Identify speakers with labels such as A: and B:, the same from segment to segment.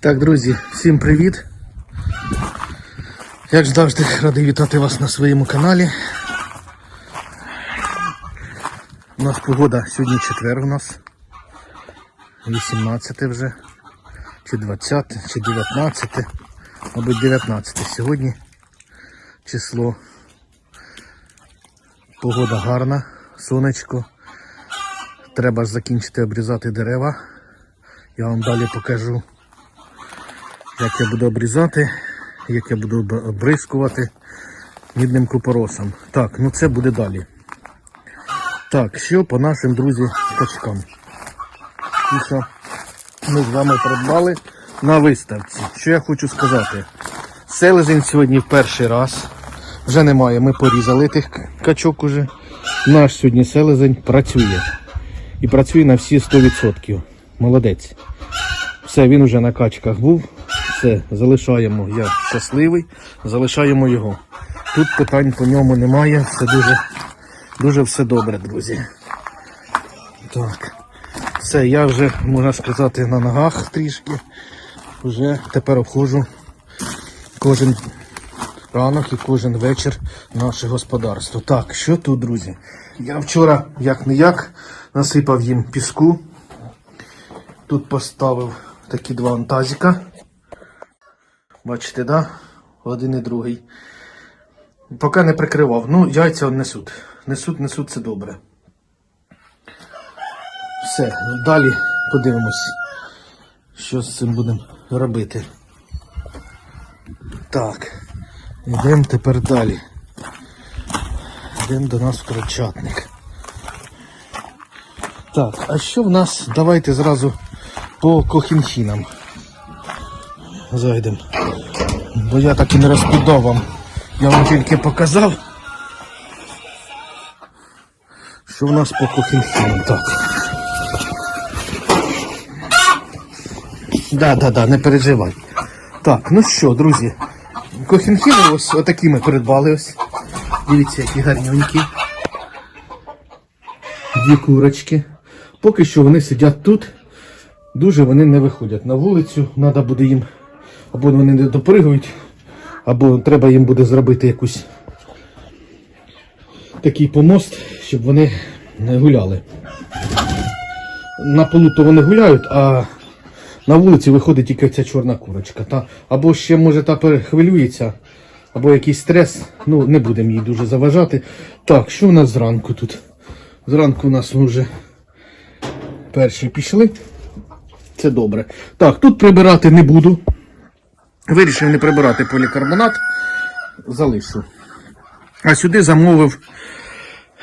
A: Так, друзі, всім привіт. Як завжди, радий вітати вас на своєму каналі. У нас погода сьогодні четвер у нас. 18 вже. Чи 20, чи 19. Мабуть 19 сьогодні число. Погода гарна, сонечко. Треба ж закінчити обрізати дерева. Я вам далі покажу як я буду обрізати, як я буду обрискувати мідним купоросом. Так, ну це буде далі. Так, що по нашим друзі качкам. І що ми з вами придбали на виставці. Що я хочу сказати? Селезень сьогодні в перший раз. Вже немає, ми порізали тих качок уже. Наш сьогодні селезень працює. І працює на всі 100%. Молодець. Все, він уже на качках був. Все, залишаємо. Я щасливий. Залишаємо його. Тут питань по ньому немає. Все дуже, дуже все добре, друзі. Так. Все, я вже, можна сказати, на ногах трішки. Вже тепер обходжу кожен ранок і кожен вечір наше господарство. Так, що тут, друзі? Я вчора, як не як, насипав їм піску. Тут поставив такі два антазіка. Бачите, да? Один і другий. Поки не прикривав. Ну, яйця несуть. Несуть, несуть, це добре. Все, далі подивимось, що з цим будемо робити. Так, йдемо тепер далі. Йдемо до нас в крольчатник. Так, а що в нас? Давайте зразу по кохінхінам зайдемо. Бо я так і не розпідав вам. Я вам тільки показав. Що в нас по кохінхінам? Так. Да, да, да, не переживай. Так, ну що, друзі, кохінхіни ось отакі ми придбали ось. Дивіться, які гарнюнькі. Дві курочки. Поки що вони сидять тут. Дуже вони не виходять на вулицю. Треба буде їм, або вони не допригають, або треба їм буде зробити якусь такий помост, щоб вони не гуляли. На полу то вони гуляють, а на вулиці виходить тільки ця чорна курочка. Та, або ще може та перехвилюється, або якийсь стрес. Ну, не будемо їй дуже заважати. Так, що в нас зранку тут? Зранку у нас вже перші пішли. Це добре. Так, тут прибирати не буду. Вирішив не прибирати полікарбонат. Залишу. А сюди замовив,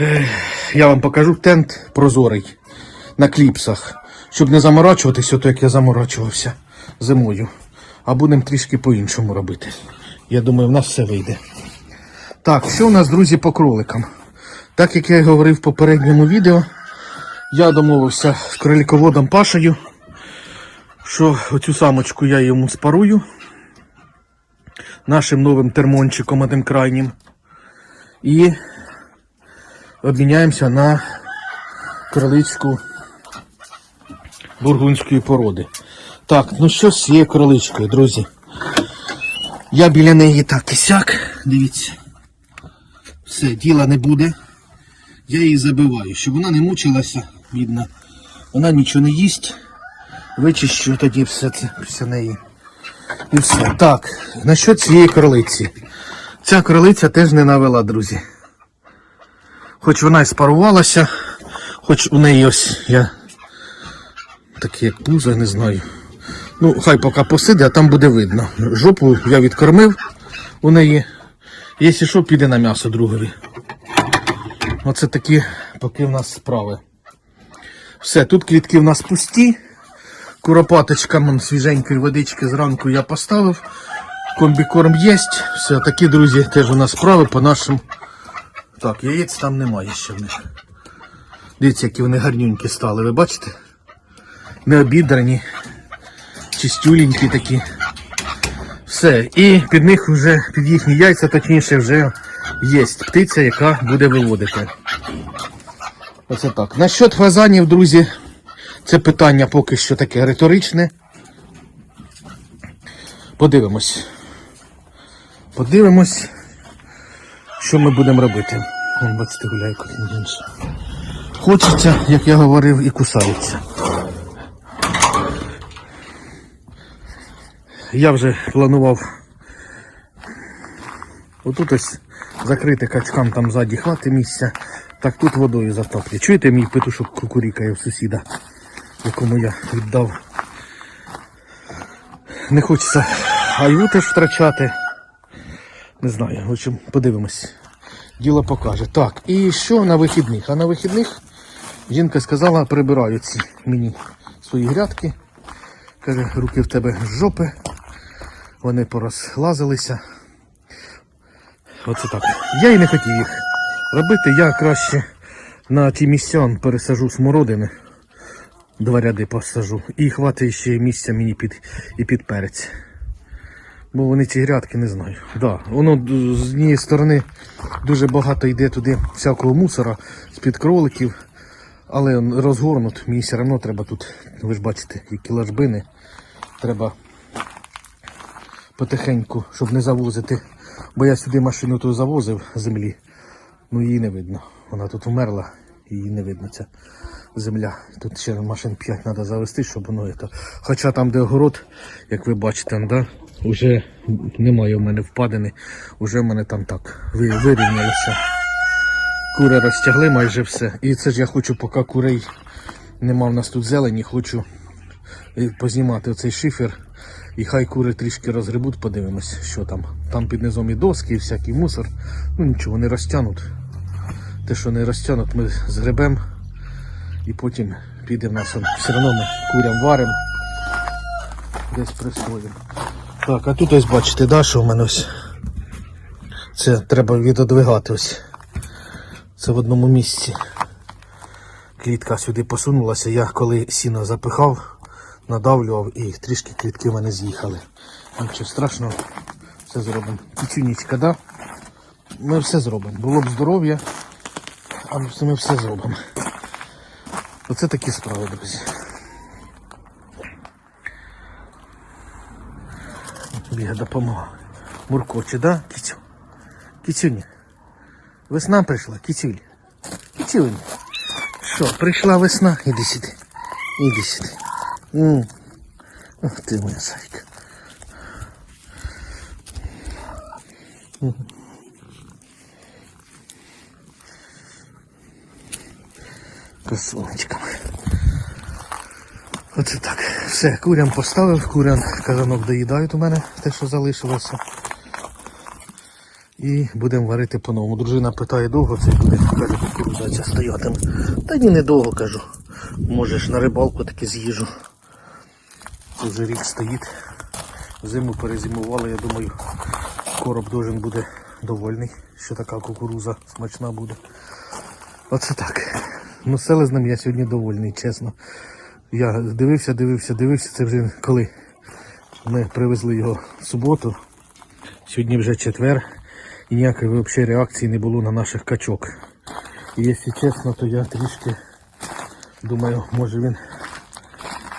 A: е, я вам покажу тент прозорий на кліпсах. Щоб не заморачуватися, то як я заморачувався зимою. А будемо трішки по-іншому робити. Я думаю, в нас все вийде. Так, що у нас, друзі, по кроликам? Так як я говорив в попередньому відео, я домовився з кролиководом Пашею, що оцю самочку я йому спарую нашим новим термончиком одним крайнім. І обміняємося на кроличку бургунської породи. Так, ну що з цією кроличкою, друзі? Я біля неї так і сяк, дивіться. Все, діла не буде. Я її забиваю, щоб вона не мучилася, бідна. Вона нічого не їсть. Вичищу тоді все це після неї. І все. Так, насчет цієї кролиці. Ця кролиця теж не навела, друзі. Хоч вона і спарувалася, хоч у неї ось я таке як пузо, не знаю. Ну, хай поки посиде, а там буде видно. Жопу я відкормив у неї. Якщо що, піде на м'ясо другові. Оце такі поки в нас справи. Все, тут клітки в нас пусті. Куропаточка свіженької водички зранку я поставив. Комбікорм є. Все, такі, друзі, теж у нас справи по нашим. Так, яєць там немає ще в них. Дивіться, які вони гарнюнькі стали, ви бачите? Не обідрані, чистюленькі такі. Все. І під них вже, під їхні яйця, точніше, вже є птиця, яка буде виводити. Оце так. Насчет фазанів, друзі, це питання поки що таке риторичне. Подивимось. Подивимось, що ми будемо робити. Вон, бачите, гуляє кожен інше. Хочеться, як я говорив, і кусається. Я вже планував отут ось закрити качкам там ззаді хвати місця, так тут водою затоплю. Чуєте мій петушок кукурікає в сусіда, якому я віддав. Не хочеться аю теж втрачати. Не знаю, в общем, подивимось. Діло покаже. Так, і що на вихідних? А на вихідних жінка сказала, прибираю ці мені свої грядки. Каже, руки в тебе з жопи. Вони порозлазилися. Оце так. Я і не хотів їх робити. Я краще на ті місця пересажу смородини. Два ряди посажу. І хватить ще місця мені під, і під перець. Бо вони ці грядки не знаю. Да, воно з однієї сторони дуже багато йде туди всякого мусора з-під кроликів. Але розгорнут, мені все одно треба тут, ви ж бачите, які ложбини. Треба потихеньку, щоб не завозити. Бо я сюди машину ту завозив землі. Ну її не видно. Вона тут вмерла, її не видно ця земля. Тут ще машин 5 треба завести, щоб воно це. Хоча там, де огород, як ви бачите, да, вже немає в мене впадини, вже в мене там так ви- вирівнялося. Кури розтягли майже все. І це ж я хочу, поки курей нема в нас тут зелені, хочу познімати оцей шифер. І хай кури трішки розгребуть, подивимось, що там. Там під низом і доски, і всякий мусор. Ну нічого, не розтягнуть. Те, що не розтягнуть, ми згребемо і потім піде в нас. Все одно ми курям варимо. Десь присвоїмо. Так, а тут ось бачите, да, що в мене ось. Це треба відодвигати ось. Це в одному місці. Клітка сюди посунулася. Я коли сіно запихав, надавлював і трішки клітки в мене з'їхали. Нічого страшного, все зробимо. Кічунічка, да? Ми все зробимо. Було б здоров'я, а ми все зробимо. Оце такі справи, друзі. Біга допомога. Муркоче, да, кіцю? Кіцюня. Весна прийшла, кіцюль. Кіцюнь. Що, прийшла весна? Іди сюди. Іди сюди. М. Ох ти моя зайка. Мгм. Красунечка. моя. Оце так. Все, курям поставив, курям казанок доїдають у мене, те, що залишилося. І будемо варити по-новому. Дружина питає, довго це буде, каже, кукурудза стоятиме. Та ні, недовго кажу. Можеш на рибалку таки з'їжу. Це вже рік стоїть. Зиму перезимували, я думаю, короб должен буде довольний, що така кукуруза смачна буде. Оце так. Ну, селезнем я сьогодні довольний, чесно. Я дивився, дивився, дивився. Це вже коли ми привезли його в суботу. Сьогодні вже четвер. І ніякої взагалі реакції не було на наших качок. І якщо чесно, то я трішки думаю, може він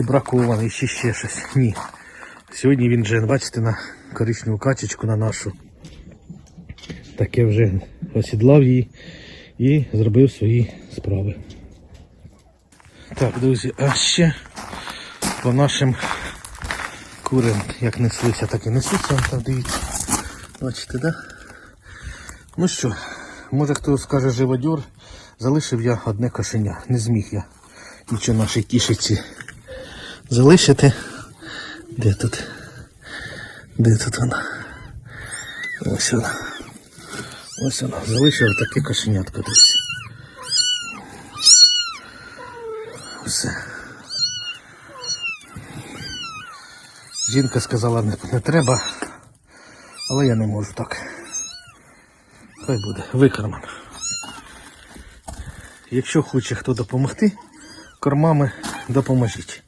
A: і бракований, чи ще щось. Ні. Сьогодні він вже, бачите, на коричневу качечку на нашу. Таке вже осідлав її і зробив свої справи. Так, друзі, а ще по нашим курям, як неслися, так і несуться, там дивіться. Бачите, да? Ну що, може хто скаже живодьор, залишив я одне кошеня. Не зміг я нічого нашій кішиці залишити. Де тут? Де тут вона? Ось вона. Ось вона. Залишив таке кошенятко десь. Все. Жінка сказала, не, не треба, але я не можу так. Хай буде, викормлено. Якщо хоче хто допомогти, кормами допоможіть.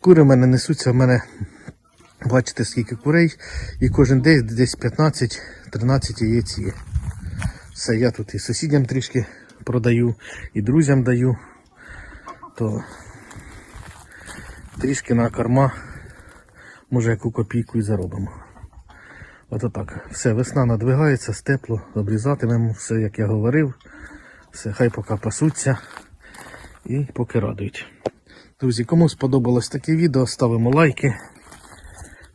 A: Кури в мене несуться, в мене бачите скільки курей, і кожен день десь 15-13 яєць є. Все, я тут і сусідям трішки продаю, і друзям даю, то трішки на корма може яку копійку і заробимо. Ото так. Все, весна надвигається, степло, обрізатимемо, все, як я говорив. Все, хай поки пасуться і поки радують. Друзі, кому сподобалось таке відео, ставимо лайки,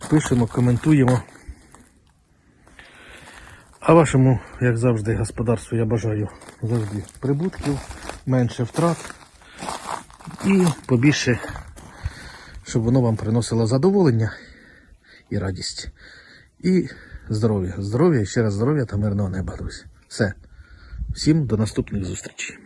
A: пишемо, коментуємо. А вашому, як завжди, господарству я бажаю завжди прибутків, менше втрат і побільше, щоб воно вам приносило задоволення і радість. І здоров'я. Здоров'я, ще раз здоров'я та мирного неба, друзі. Все. Всім до наступних зустрічей.